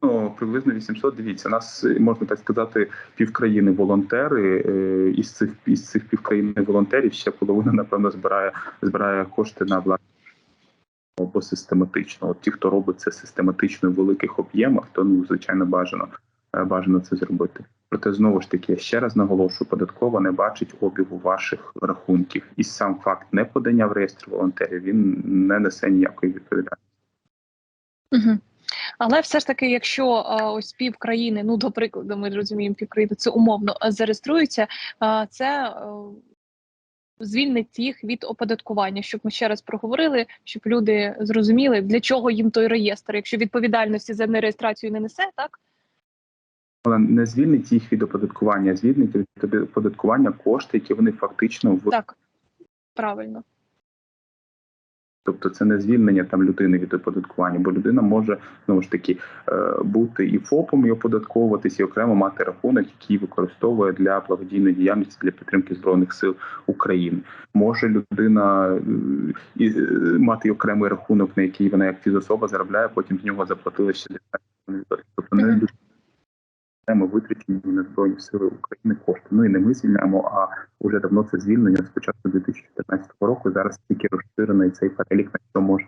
приблизно приблизно 800. Дивіться, нас можна так сказати, півкраїни волонтери. е, Із цих із цих півкраїни волонтерів ще половина, напевно, збирає збирає кошти на власне або систематично. От ті, хто робить це систематично в великих об'ємах, то ну звичайно бажано е, бажано це зробити. Проте знову ж таки я ще раз наголошую, податкова не бачить обігу ваших рахунків, і сам факт неподання в реєстр волонтерів він не несе ніякої відповідальності. Угу. Але все ж таки, якщо ось пів країни, ну до прикладу, ми розуміємо, пів країни це умовно а, зареєструється, це звільнить їх від оподаткування, щоб ми ще раз проговорили, щоб люди зрозуміли, для чого їм той реєстр, якщо відповідальності за нереєстрацію не несе, так? Але не звільнить їх від оподаткування, а звільнить від оподаткування кошти, які вони фактично в так правильно. Тобто це не звільнення там людини від оподаткування, бо людина може знову ж таки е, бути і ФОПом, і оподатковуватись, і окремо мати рахунок, який використовує для благодійної діяльності для підтримки збройних сил України. Може людина е, і е, мати окремий рахунок, на який вона як фізособа заробляє, потім з нього заплатили ще для тобто не Мгм. дуже ми витрачені на збройні сили України кошти. Ну і не ми звільняємо, а вже давно це звільнення з початку 2014 року. Зараз тільки розширений цей перелік, на що може